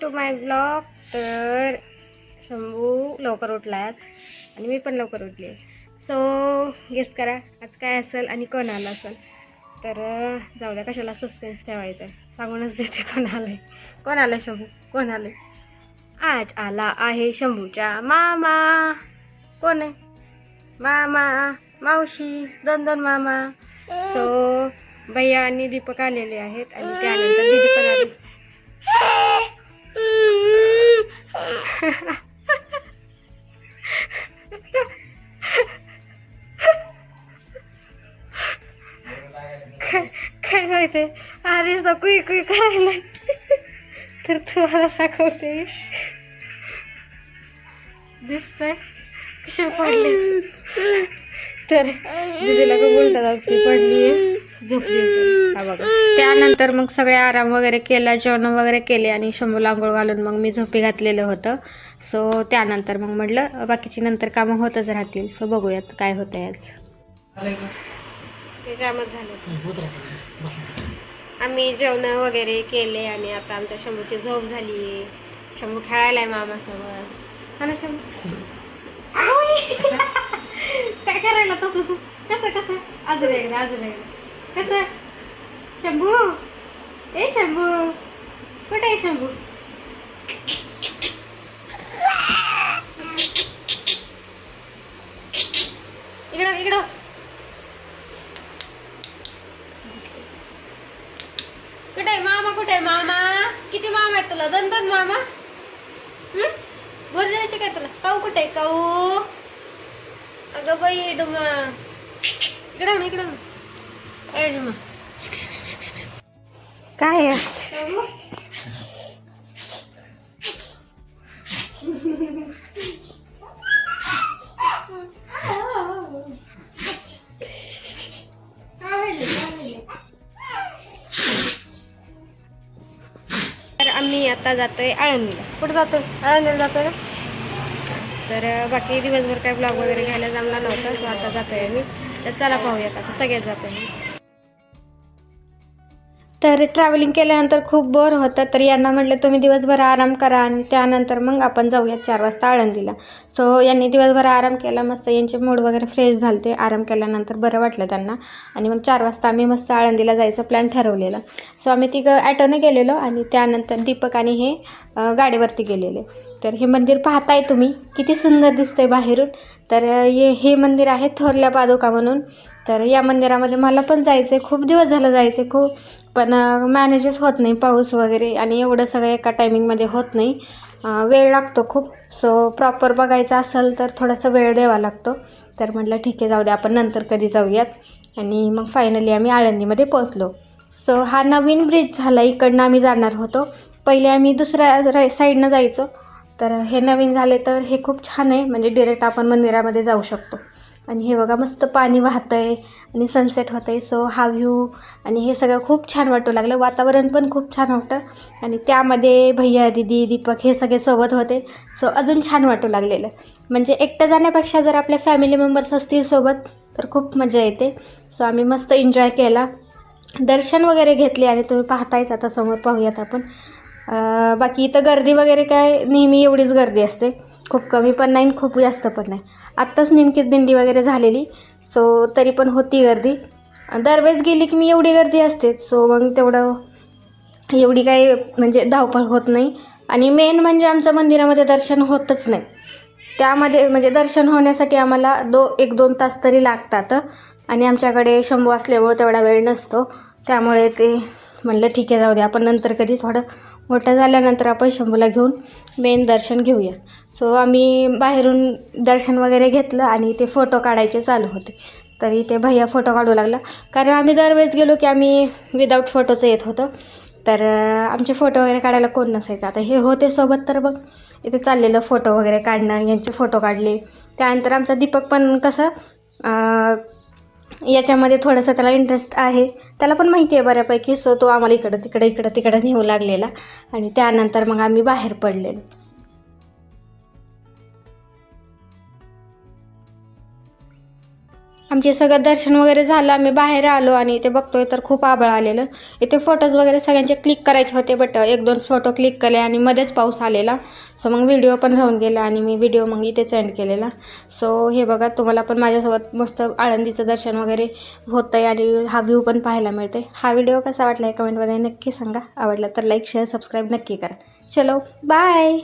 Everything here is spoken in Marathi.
टू माय ब्लॉक तर शंभू लवकर उठला आज. आणि मी पण लवकर उठली सो गेस करा आज काय असेल आणि कोण आलं असेल. तर जाऊ द्या कशाला सस्पेन्स ठेवायचं आहे सांगूनच देते कोण आलं कोण आलं शंभू? कोण आलं आज आला आहे शंभूच्या मामा. कोण आहे? मामा मावशी दोन दोन मामा. सो भैया आणि दीपक आलेले आहेत आणि त्यानंतर दीदी पण आले. येते. आधीच अरे कुई कुई करायला तर तुम्हाला दाखवते. दिसतंय? कशी पडली? तर दीदीला खूप उलटा जाती पडली झोपली हा बघा. त्यानंतर मग सगळे आराम वगैरे केला जेवण वगैरे केले आणि शंभूला आंघोळ घालून मग मी झोपी घातलेलं होतं. सो त्यानंतर मग म्हटलं बाकीची नंतर कामं होतच राहतील. सो बघूयात काय होतं आज. त्याच्यामध्ये झालं आम्ही जेवण वगैरे केले आणि आता आमच्या शंभूची झोप झाली. शंभू खेळायलाय मामासोबत. हा ना शंभू! काय करायला तसं तू? कसं कसं? अजून एकदा अजून एकदा. कसं? शंभू? ए शंभू. कुठे आहे शंभू? इकडं इकडं कुठे आहे मामा कुठे मामा? किती मामा आहेत तुला? दोन दोन मामा? हम्म बोजायचे काय तुला? काऊ कुठे आहे काऊ? अगं बाई डुमा. इकडं इकडं ए डुमा. काय आम्ही आता जातोय आळंदीला. कुठं जातोय? आळंदीला जातोय ना? तर बाकी दिवसभर काय ब्लॉग वगैरे घ्यायला जमला नव्हता सो आता जातोय आम्ही. तर चला पाहूया आता सगळ्यात जातोय. तर ट्रॅव्हलिंग केल्यानंतर खूप बोर होतं. तर यांना म्हटलं तुम्ही दिवसभर आराम करा आणि त्यानंतर मग आपण जाऊया चार वाजता आळंदीला. सो यांनी दिवसभर आराम केला. मस्त यांचे मूड वगैरे फ्रेश झालते. आराम केल्यानंतर बरं वाटलं त्यांना. आणि मग चार वाजता आम्ही मस्त आळंदीला जायचं प्लॅन ठरवलेला. सो आम्ही तिघं ॲटोने गेलेलो आणि त्यानंतर दीपक आणि हे गाडीवरती गेलेले. तर हे मंदिर पाहताय तुम्ही. किती सुंदर दिसतंय बाहेरून. तर हे हे मंदिर आहे थोरल्या पादुका म्हणून. तर या मंदिरामध्ये मला पण जायचं आहे खूप दिवस झालं जायचं आहे खूप. पण मॅनेजच होत नाही पाऊस वगैरे आणि एवढं सगळं एका टायमिंगमध्ये होत नाही. वेळ लागतो खूप. सो प्रॉपर बघायचं असेल तर थोडासा वेळ द्यावा लागतो. तर म्हटलं ठीक आहे जाऊ दे आपण नंतर कधी जाऊयात. आणि मग फायनली आम्ही आळंदीमध्ये पोचलो सो हा नवीन ब्रिज झाला. इकडनं आम्ही जाणार होतो. पहिले आम्ही दुसऱ्या रा साईडनं जायचो. तर हे नवीन झाले तर हे खूप छान आहे. म्हणजे डिरेक्ट आपण मंदिरामध्ये जाऊ शकतो. आणि हे बघा मस्त पाणी वाहतं आहे आणि सनसेट होतं आहे सो हा व्ह्यू आणि हे सगळं खूप छान वाटू लागलं. वातावरण पण खूप छान होतं. आणि त्यामध्ये भैया दिदी दीपक हे सगळे सोबत होते. सो अजून छान वाटू लागलेलं. म्हणजे एकटं जाण्यापेक्षा जर आपल्या फॅमिली मेंबर्स असतील सोबत तर खूप मजा येते. सो आम्ही मस्त एन्जॉय केला. दर्शन वगैरे घेतले आणि तुम्ही पाहतायच आता समोर पाहूयात आपण. बाकी इथं गर्दी वगैरे काय नेहमी एवढीच गर्दी असते. खूप कमी पण नाही आणि खूप जास्त पण नाही. आत्ताच नेमकी दिंडी वगैरे झालेली. सो तरी पण होती गर्दी. दरवेळेस गेली की मी एवढी गर्दी असते. सो मग तेवढं एवढी काही म्हणजे धावपळ होत नाही. आणि मेन म्हणजे आमचं मंदिरामध्ये दर्शन होतच नाही. त्यामध्ये म्हणजे दर्शन होण्यासाठी आम्हाला दो एक दोन तास तरी लागतात. आणि आमच्याकडे शंभू असल्यामुळे तेवढा वेळ नसतो. त्यामुळे ते म्हणलं ठीक आहे जाऊ दे. आपण नंतर कधी थोडं मोठं झाल्यानंतर आपण शंभूला घेऊन मेन दर्शन घेऊया. सो आम्ही बाहेरून दर्शन वगैरे घेतलं आणि ते फोटो काढायचे चालू होते. तरी ते भैया फोटो काढू लागला. कारण आम्ही दरवेळेस गेलो की आम्ही विदाऊट फोटोचं येत होतो. तर आमचे फोटो वगैरे काढायला कोण नसायचं. आता हे होते सोबत तर बघ. इथे चाललेलं फोटो वगैरे काढणं यांचे फोटो काढले. त्यानंतर आमचा दीपक पण कसं याच्यामध्ये थोडंसं त्याला इंटरेस्ट आहे. त्याला पण माहिती आहे बऱ्यापैकी. सो तो आम्हाला इकडं तिकडं इकडं तिकडं नेऊ लागलेला. आणि त्यानंतर मग आम्ही बाहेर पडलेलो. आमचे सगळं दर्शन वगैरे झालं आम्ही बाहेर आलो आणि इथे बघतोय तर खूप आबळ आलेलं. इथे फोटोज वगैरे सगळ्यांचे क्लिक करायचे होते बट एक दोन फोटो क्लिक केले आणि मध्येच पाऊस आलेला. सो मग व्हिडिओ पण राहून गेला आणि मी व्हिडिओ मग इथे सेंड केलेला. सो हे बघा तुम्हाला पण माझ्यासोबत मस्त आळंदीचं दर्शन वगैरे होतं आहे आणि हा व्ह्यू पण पाहायला मिळते हा व्हिडिओ कसा वाटला आहे कमेंटमध्ये नक्की सांगा. आवडला तर लाईक शेअर सबस्क्राईब नक्की करा. चलो बाय